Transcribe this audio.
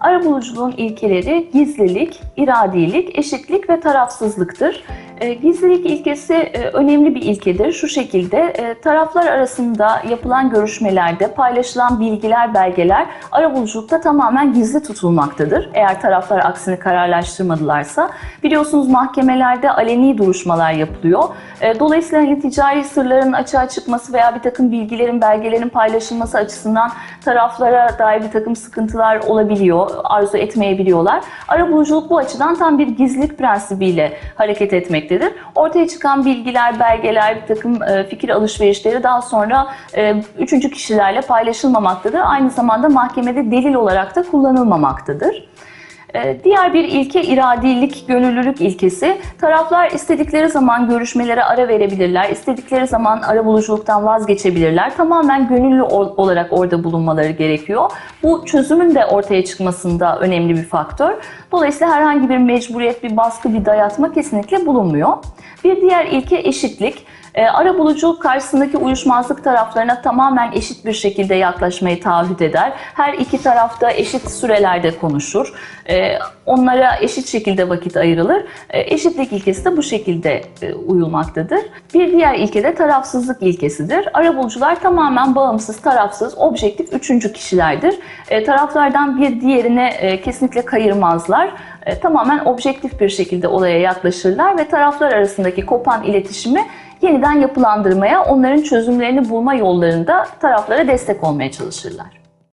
Arabuluculuğun ilkeleri gizlilik, iradilik, eşitlik ve tarafsızlıktır. E, Gizlilik ilkesi e, önemli bir ilkedir. Şu şekilde e, taraflar arasında yapılan görüşmelerde paylaşılan bilgiler, belgeler arabuluculukta tamamen gizli tutulmaktadır. Eğer taraflar aksini kararlaştırmadılarsa. Biliyorsunuz mahkemelerde aleni duruşmalar yapılıyor. Dolayısıyla hani ticari sırların açığa çıkması veya bir takım bilgilerin, belgelerin paylaşılması açısından taraflara dair bir takım sıkıntılar olabiliyor, arzu etmeyebiliyorlar. Arabuluculuk bu açıdan tam bir gizlilik prensibiyle hareket etmektedir. Ortaya çıkan bilgiler, belgeler, bir takım e, fikir alışverişleri daha sonra e, üçüncü kişilerle paylaşılmamaktadır. Aynı zamanda mahkemede delil olarak da kullanılmamaktadır. Ee, Diğer bir ilke iradilik, gönüllülük ilkesi. Taraflar istedikleri zaman görüşmelere ara verebilirler, istedikleri zaman arabuluculuktan vazgeçebilirler. Tamamen gönüllü ol- olarak orada bulunmaları gerekiyor. Bu çözümün de ortaya çıkmasında önemli bir faktör. Dolayısıyla herhangi bir mecburiyet, bir baskı, bir dayatma kesinlikle bulunmuyor. Bir diğer ilke eşitlik. E, arabuluculuk karşısındaki uyuşmazlık taraflarına tamamen eşit bir şekilde yaklaşmayı taahhüt eder. Her iki tarafta eşit sürelerde konuşur. E, onlara eşit şekilde vakit ayrılır. E, eşitlik ilkesi de bu şekilde e, uyulmaktadır. Bir diğer ilke de tarafsızlık ilkesidir. Arabulucular tamamen bağımsız, tarafsız, objektif üçüncü kişilerdir. E, taraflardan bir diğerine e, kesinlikle kayırmazlar. E, tamamen objektif bir şekilde olaya yaklaşırlar ve taraflar arasındaki kopan iletişimi yeniden yapılandırmaya, onların çözümlerini bulma yollarında taraflara destek olmaya çalışırlar.